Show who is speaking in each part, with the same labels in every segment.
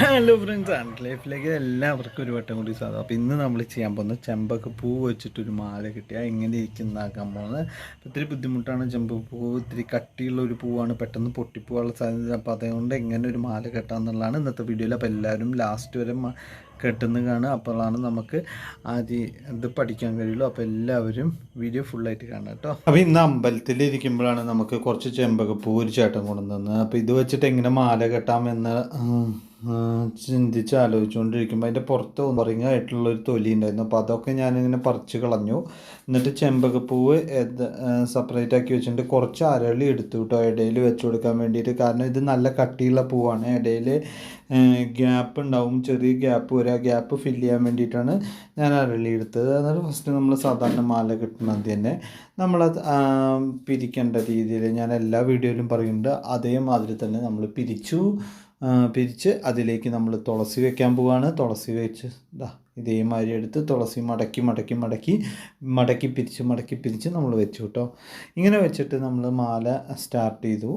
Speaker 1: Hello friends and ലൈഫിലേക്ക് എല്ലാവർക്കും ഒരു വട്ടം കൂടി സാധനം അപ്പോൾ ഇന്ന് നമ്മൾ ചെയ്യാൻ പോകുന്നത് ചെമ്പക്ക് പൂ വെച്ചിട്ടൊരു മാല കിട്ടിയാൽ എങ്ങനെ ഇരിക്കുന്നതാക്കാൻ പോകുന്നത്. ഇത്തിരി ബുദ്ധിമുട്ടാണ്. ചെമ്പ് പൂ ഇത്തിരി കട്ടിയുള്ള ഒരു പൂവാണ്. പെട്ടെന്ന് പൊട്ടിപ്പോകാനുള്ള സാധ്യത. അപ്പോൾ അതുകൊണ്ട് എങ്ങനെ ഒരു മാല കെട്ടാമെന്നുള്ളതാണ് ഇന്നത്തെ വീഡിയോയിൽ അപ്പോൾ എല്ലാവരും ലാസ്റ്റ് വരെ കെട്ടുന്ന കാണുക. അപ്പോഴാണ് നമുക്ക് ആദ്യം ഇത് പഠിക്കാൻ കഴിയുള്ളൂ. അപ്പോൾ എല്ലാവരും വീഡിയോ ഫുള്ളായിട്ട് കാണാം കേട്ടോ. അപ്പോൾ ഇന്ന് അമ്പലത്തിൽ ഇരിക്കുമ്പോഴാണ് നമുക്ക് കുറച്ച് ചെമ്പകപ്പൂ ഒരു ചേട്ടൻ കൊണ്ടുവന്നത്. അപ്പോൾ ഇത് വെച്ചിട്ട് എങ്ങനെ മാല കെട്ടാമെന്ന് ചിന്തിച്ച് ആലോചിച്ചുകൊണ്ടിരിക്കുമ്പോൾ അതിന്റെ പുറത്ത് ഉറങ്ങായിട്ടുള്ള ഒരു തൊലി ഉണ്ടായിരുന്നു അപ്പോൾ അതൊക്കെ ഞാനിങ്ങനെ പറിച്ച് കളഞ്ഞു. എന്നിട്ട് ചെമ്പകപ്പൂവ് സെപ്പറേറ്റ് ആക്കി വെച്ചിട്ട് കുറച്ച് അരളി എടുത്തു കേട്ടോ ഇടയിൽ വെച്ച് കൊടുക്കാൻ വേണ്ടിയിട്ട്. കാരണം ഇത് നല്ല കട്ടിയുള്ള പൂവാണ്. ഇടയിൽ ഗ്യാപ്പ് ഉണ്ടാവും. ചെറിയ ഗ്യാപ്പ് വരും. ആ ഗ്യാപ്പ് ഫില്ല് ചെയ്യാൻ വേണ്ടിയിട്ടാണ് ഞാൻ അരളി എടുത്തത്. അതാണ് ഫസ്റ്റ് നമ്മൾ സാധാരണ മാല കിട്ടുന്നത് തന്നെ നമ്മളത് പിരിക്കേണ്ട രീതിയിൽ ഞാൻ എല്ലാ വീഡിയോയിലും പറയുന്നുണ്ട്. അതേമാതിരി തന്നെ നമ്മൾ പിരിച്ചു. പിരിച്ച് അതിലേക്ക് നമ്മൾ തുളസി വെക്കാൻ പോവാണ്. തുളസി വെച്ച് ഇതാ ഇതേമാതിരി എടുത്ത് തുളസി മടക്കി മടക്കി മടക്കി മടക്കി പിരിച്ച് മടക്കി പിരിച്ച് നമ്മൾ വെച്ചു കേട്ടോ. ഇങ്ങനെ വെച്ചിട്ട് നമ്മൾ മാല സ്റ്റാർട്ട് ചെയ്തു.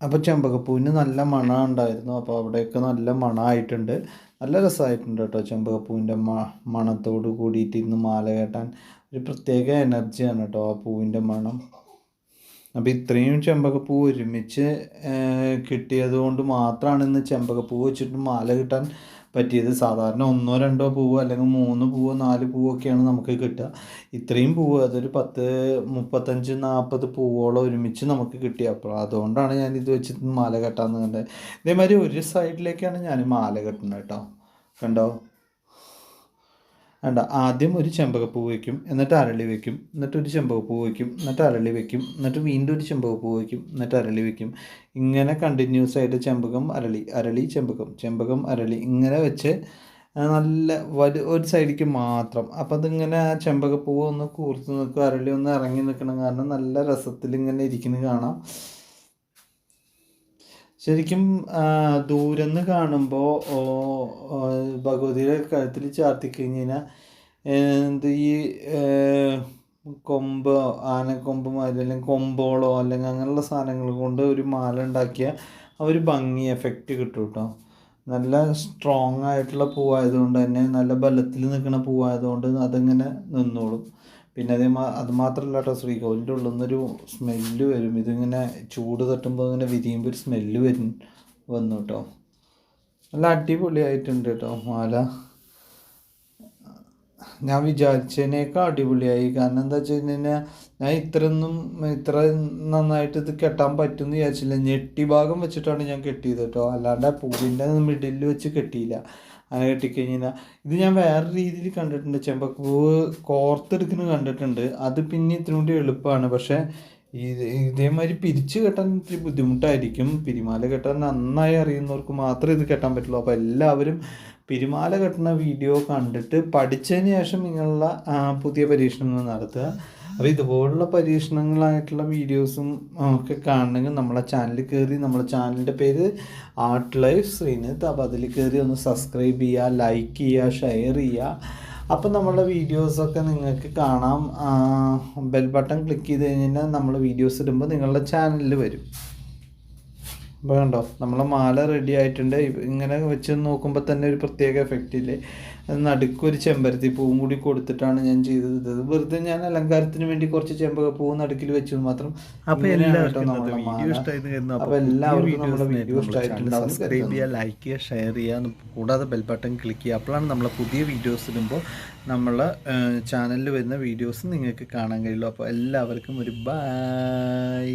Speaker 1: അപ്പോൾ ചെമ്പകപ്പൂവിന് നല്ല മണ ഉണ്ടായിരുന്നു. അപ്പോൾ അവിടെയൊക്കെ നല്ല മണ ആയിട്ടുണ്ട്. നല്ല രസമായിട്ടുണ്ട് കേട്ടോ ചെമ്പകപ്പൂവിന്റെ മ മണത്തോട് കൂടിയിട്ട് ഇന്ന് മാല കേട്ടാൻ. ഒരു പ്രത്യേക എനർജിയാണ് കേട്ടോ ആ പൂവിന്റെ മണം. അപ്പോൾ ഇത്രയും ചെമ്പകപ്പൂ ഒരുമിച്ച് കിട്ടിയത് കൊണ്ട് മാത്രമാണ് ഇന്ന് ചെമ്പകപ്പൂ വെച്ചിട്ട് മാല കിട്ടാൻ പറ്റിയത്. സാധാരണ ഒന്നോ രണ്ടോ പൂവോ അല്ലെങ്കിൽ മൂന്ന് പൂവോ നാല് പൂവോ ഒക്കെയാണ് നമുക്ക് കിട്ടുക. ഇത്രയും പൂവ് അതൊരു പത്ത് മുപ്പത്തഞ്ച് നാൽപ്പത് പൂവോളം ഒരുമിച്ച് നമുക്ക് കിട്ടിയ അപ്പോൾ അതുകൊണ്ടാണ് ഞാൻ ഇത് വെച്ചിട്ട് മാല കെട്ടാന്ന് കണ്ടത് ഇതേമാതിരി ഒരു സൈഡിലേക്കാണ് ഞാൻ മാല കെട്ടുന്നത് കേട്ടോ. കണ്ടോ? വേണ്ട ആദ്യം ഒരു ചെമ്പകപ്പൂ വയ്ക്കും എന്നിട്ട് അരളി വയ്ക്കും എന്നിട്ട് ഒരു ചെമ്പകപ്പൂ വയ്ക്കും എന്നിട്ട് അരളി വയ്ക്കും എന്നിട്ട് വീണ്ടും ഒരു ചെമ്പകപ്പൂ വയ്ക്കും എന്നിട്ട് അരളി വയ്ക്കും. ഇങ്ങനെ കണ്ടിന്യൂസ് ആയിട്ട് ചെമ്പകം അരളി അരളി ചെമ്പകം ചെമ്പകം അരളി ഇങ്ങനെ വെച്ച് നല്ല വരു ഒരു സൈഡിലേക്ക് മാത്രം. അപ്പം അതിങ്ങനെ ആ ചെമ്പകപ്പൂവ് ഒന്ന് കൂർത്ത് നിൽക്കും അരളി ഒന്ന് ഇറങ്ങി നിൽക്കണം കാരണം നല്ല രസത്തിൽ ഇങ്ങനെ ഇരിക്കുന്നത് കാണാം. ശരിക്കും ദൂരെന്ന് കാണുമ്പോൾ ഭഗവതിയുടെ കഴുത്തിൽ ചാർത്തിക്കഴിഞ്ഞ് കഴിഞ്ഞാൽ എന്ത് ഈ കൊമ്പോ കൊമ്പ് ആനക്കൊമ്പ് മാതിരി അല്ലെങ്കിൽ കൊമ്പോളോ അല്ലെങ്കിൽ അങ്ങനെയുള്ള സാധനങ്ങൾ കൊണ്ട് ഒരു മാല ഉണ്ടാക്കിയ ആ ഒരു ഭംഗി എഫക്റ്റ് കിട്ടും കേട്ടോ നല്ല സ്ട്രോങ് ആയിട്ടുള്ള പൂവായതുകൊണ്ട് തന്നെ നല്ല ബലത്തിൽ നിൽക്കുന്ന പൂവായതുകൊണ്ട് അതിങ്ങനെ നിന്നോളും. പിന്നെ അതേ അത് മാത്രമല്ല കേട്ടോ ശ്രീകോവിലിന്റെ ഉള്ളിൽ നിന്നൊരു സ്മെല്ല് വരും. ഇതിങ്ങനെ ചൂട് തട്ടുമ്പോൾ ഇങ്ങനെ വിരിയുമ്പോൾ ഒരു സ്മെല്ല് വരും വന്നു കേട്ടോ നല്ല അടിപൊളിയായിട്ടുണ്ട് കേട്ടോ മാല. ഞാൻ വിചാരിച്ചതിനേക്കാൾ അടിപൊളിയായി. കാരണം എന്താ വെച്ച് കഴിഞ്ഞാൽ ഞാൻ ഇത്രയൊന്നും ഇത്ര നന്നായിട്ട് ഇത് കെട്ടാൻ പറ്റുമെന്ന് വിചാരിച്ചില്ല. ഞെട്ടി ഭാഗം വെച്ചിട്ടാണ് ഞാൻ കെട്ടിയത് കേട്ടോ. അല്ലാണ്ട് പൂവിന്റെ മിഡിൽ വെച്ച് കെട്ടിയില്ല. അങ്ങനെ കെട്ടിക്കഴിഞ്ഞാൽ ഇത് ഞാൻ വേറെ രീതിയിൽ കണ്ടിട്ടുണ്ട്. ചെമ്പക്കൂവ് കോർത്തെടുക്കുന്നത് കണ്ടിട്ടുണ്ട്. അത് പിന്നെ ഇത്തിരി കൂടി എളുപ്പമാണ്. പക്ഷേ ഇത് ഇതേമാതിരി പിരിച്ച് കെട്ടാൻ ഇത്തിരി ബുദ്ധിമുട്ടായിരിക്കും. പിരിമാല കെട്ടാൻ നന്നായി അറിയുന്നവർക്ക് മാത്രമേ ഇത് കെട്ടാൻ പറ്റുള്ളൂ. അപ്പോൾ എല്ലാവരും പിരിമാല കെട്ടുന്ന വീഡിയോ കണ്ടിട്ട് പഠിച്ചതിന് ശേഷം നിങ്ങളുള്ള ആ, പുതിയ പരീക്ഷണങ്ങൾ നടത്തുക. അപ്പോൾ ഇതുപോലുള്ള പരീക്ഷണങ്ങളായിട്ടുള്ള വീഡിയോസും ഒക്കെ കാണണമെങ്കിൽ നമ്മളെ ചാനലിൽ കയറി നമ്മളെ ചാനലിന്റെ പേര് ആർട്ട് ലൈഫ് ശ്രീനിത് അപ്പോൾ അതിൽ കയറി ഒന്ന് സബ്സ്ക്രൈബ് ചെയ്യുക ലൈക്ക് ചെയ്യുക ഷെയർ ചെയ്യുക. അപ്പം നമ്മളുടെ വീഡിയോസൊക്കെ നിങ്ങൾക്ക് കാണാം. ബെൽ ബട്ടൺ ക്ലിക്ക് ചെയ്ത് കഴിഞ്ഞാൽ നമ്മൾ വീഡിയോസ് ഇടുമ്പോൾ നിങ്ങളുടെ ചാനലിൽ വരും. അപ്പോൾ കണ്ടോ നമ്മളെ മാല റെഡി ആയിട്ടുണ്ട്. ഇങ്ങനെ വെച്ച് നോക്കുമ്പോൾ തന്നെ ഒരു പ്രത്യേക എഫക്റ്റ് ഇല്ലേ? അത് നടുക്കൊരു ചെമ്പരത്തി പൂവും കൂടി കൊടുത്തിട്ടാണ് ഞാൻ ചെയ്തത്. ഇത് വെറുതെ ഞാൻ അലങ്കാരത്തിന് വേണ്ടി കുറച്ച് ചെമ്പകപ്പൂ നടുക്കിൽ വെച്ചു മാത്രം
Speaker 2: അപ്പോൾ എല്ലാവർക്കും
Speaker 1: നമ്മുടെ വീഡിയോ
Speaker 2: സബ്സ്ക്രൈബ് ചെയ്യുക ലൈക്ക് ചെയ്യുക ഷെയർ ചെയ്യുക കൂടാതെ ബെൽ ബട്ടൺ ക്ലിക്ക് ചെയ്യുക. അപ്പോഴാണ് നമ്മളെ പുതിയ വീഡിയോസ് ഇടുമ്പോൾ നമ്മളെ ചാനലിൽ വരുന്ന വീഡിയോസ് നിങ്ങൾക്ക് കാണാൻ കഴിയുള്ളൂ. അപ്പോൾ എല്ലാവർക്കും ഒരു ബൈ